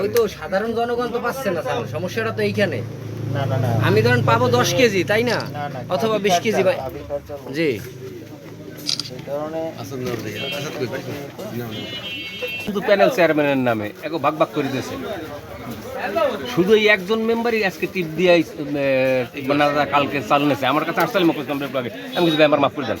ওই তো সাধারণ জনগণ তো পাচ্ছে না স্যার। সমস্যাটা তো এইখানে। না না না। আমি ধরেন পাবো দশ কেজি তাই না? না, না, অথবা বিশ কেজি বহুত। জি। শুধু প্যানেল চেয়ারম্যানের নামে এক ভাগ ভাগ করে দিয়েছে। শুধু এই একজন মেম্বারই আজকে টিপ দিয়ে কালকে চালু নেছে আমার কাছে আসলে মুখ আমি কিছু ব্যাপার মাফ করে দেন।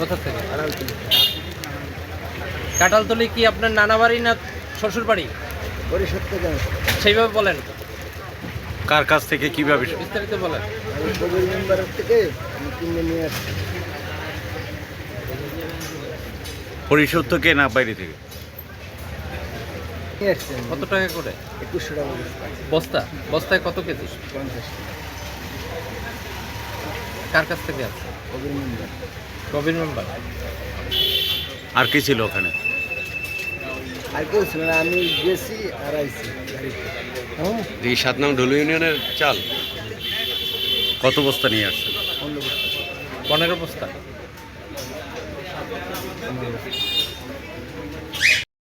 কোথা থেকে? কাঁঠালতলি কি আপনার নানা বাড়ি না শ্বশুর বাড়ি সেইভাবে বলেন। কার কাছ থেকে কীভাবে? বিস্তারিত বলেন। পরিশোধ তো কে না বাইরে থেকে? কত টাকা করে? একুশশো টাকা বস্তা? বস্তা বস্তায় কত কেজি? পঞ্চাশ কার কাছ থেকে আছে? কবির মেম্বার। আর কি ছিল ওখানে? আর কেউ ছিল না আমি গেছি আর আইছি এই সাত নাম ঢোল ইউনিয়নের চাল। কত বস্তা নিয়ে আসছেন? পনেরো বস্তা।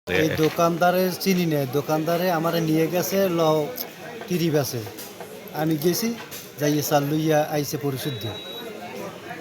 এই দোকানদারে চিনি নেই। দোকানদারে আমার নিয়ে গেছে ল তিরি বেছে আমি গেছি যাইয়ে চাল লইয়া আইসে আছে